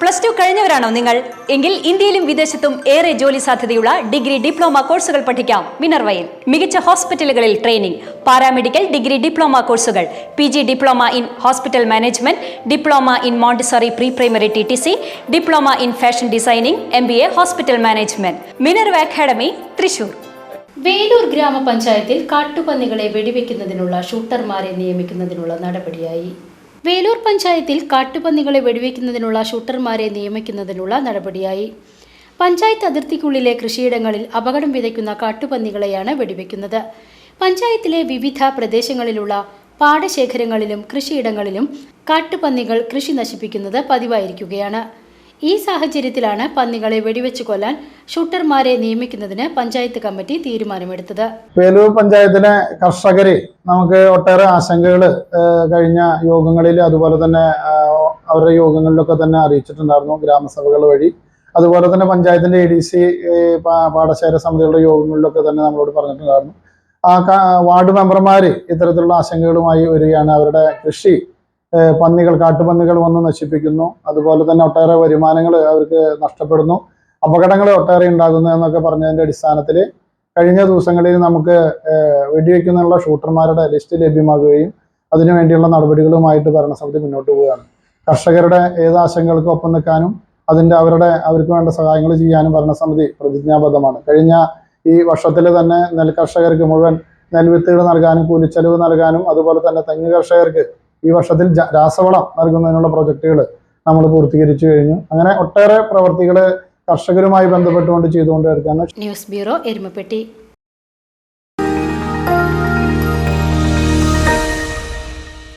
Plus two കഴിഞ്ഞവരാണോ നിങ്ങൾ? എങ്കിൽ ഇന്ത്യയിലും വിദേശത്തും ഏറെ ജോലി സാധ്യതയുള്ള ഡിഗ്രി ഡിപ്ലോമ കോഴ്സുകൾ പഠിക്കാം. മിനർവയിൽ മികച്ച ഹോസ്പിറ്റലുകളിൽ ട്രെയിനിംഗ് പാരാമെഡിക്കൽ ഡിഗ്രി ഡിപ്ലോമ കോഴ്സുകൾ P G diploma in hospital management diploma in montessori pre primary T T C diploma in fashion designing M B A hospital management. Minerva academy Thrissur. Velur ഗ്രാമപഞ്ചായത്തിൽ കാട്ടുപന്നികളെ വെടിവെക്കുന്നതിനുള്ള ഷൂട്ടർമാരെ നിയമിക്കുന്നതിനുള്ള നടപടിയായി. വേലൂർ പഞ്ചായത്തിൽ കാട്ടുപന്നികളെ വെടിവെക്കുന്നതിനുള്ള ഷൂട്ടർമാരെ നിയമിക്കുന്നതിനുള്ള നടപടിയായി. പഞ്ചായത്ത് അതിർത്തിക്കുള്ളിലെ കൃഷിയിടങ്ങളിൽ അപകടം വിതയ്ക്കുന്ന കാട്ടുപന്നികളെയാണ് വെടിവെക്കുന്നത്. പഞ്ചായത്തിലെ വിവിധ പ്രദേശങ്ങളിലുള്ള പാടശേഖരങ്ങളിലും കൃഷിയിടങ്ങളിലും കാട്ടുപന്നികൾ കൃഷി നശിപ്പിക്കുന്നത് പതിവായിരിക്കുകയാണ്. ഈ സാഹചര്യത്തിലാണ് പന്നികളെ വെടിവെച്ച് കൊല്ലാൻ ഷൂട്ടർമാരെ നിയമിക്കുന്നതിന് പഞ്ചായത്ത് കമ്മിറ്റി തീരുമാനമെടുത്തത്. വേലൂർ പഞ്ചായത്തിലെ കർഷകരെ നമുക്ക് ഒട്ടേറെ ആശങ്കകൾ കഴിഞ്ഞ യോഗങ്ങളിൽ അതുപോലെ തന്നെ അവരുടെ യോഗങ്ങളിലൊക്കെ തന്നെ അറിയിച്ചിട്ടുണ്ടായിരുന്നു ഗ്രാമസഭകൾ വഴി. അതുപോലെ തന്നെ പഞ്ചായത്തിന്റെ എ ഡി സി പാഠശാല സമിതികളുടെ യോഗങ്ങളിലൊക്കെ തന്നെ നമ്മളോട് പറഞ്ഞിട്ടുണ്ടായിരുന്നു. ആ വാർഡ് മെമ്പർമാര് ഇത്തരത്തിലുള്ള ആശങ്കകളുമായി വരികയാണ് അവരുടെ കൃഷി പന്നികൾ കാട്ടുപന്നികൾ വന്ന് നശിപ്പിക്കുന്നു. അതുപോലെ തന്നെ ഒട്ടേറെ വരുമാനങ്ങൾ അവർക്ക് നഷ്ടപ്പെടുന്നു. അപകടങ്ങൾ ഒട്ടേറെ ഉണ്ടാകുന്നു എന്നൊക്കെ പറഞ്ഞതിന്റെ അടിസ്ഥാനത്തിൽ കഴിഞ്ഞ ദിവസങ്ങളിൽ നമുക്ക് വെടിവെക്കുന്നുള്ള ഷൂട്ടർമാരുടെ ലിസ്റ്റ് ലഭ്യമാകുകയും അതിനുവേണ്ടിയുള്ള നടപടികളുമായിട്ട് ഭരണസമിതി മുന്നോട്ട് പോവുകയാണ്. കർഷകരുടെ ഏത് ആശങ്കകൾക്കും ഒപ്പം നിൽക്കാനും അതിന്റെ അവരുടെ അവർക്ക് വേണ്ട സഹായങ്ങൾ ചെയ്യാനും ഭരണസമിതി പ്രതിജ്ഞാബദ്ധമാണ്. കഴിഞ്ഞ ഈ വർഷത്തിൽ തന്നെ നെൽ കർഷകർക്ക് മുഴുവൻ നെൽവിത്തുകൾ നൽകാനും കൂലിച്ചെലവ് നൽകാനും അതുപോലെ തന്നെ തെങ്ങ് കർഷകർക്ക് ഈ വർഷത്തിൽ രാസവളം നൽകുന്നതിനുള്ള പ്രൊജക്റ്റുകൾ നമ്മൾ പൂർത്തീകരിച്ചു കഴിഞ്ഞു. അങ്ങനെ ഒട്ടേറെ പ്രവർത്തികൾ കർഷകരുമായി ബന്ധപ്പെട്ടുകൊണ്ട് ചെയ്തുകൊണ്ട് ന്യൂസ് ബ്യൂറോ എരുമപ്പെട്ടി.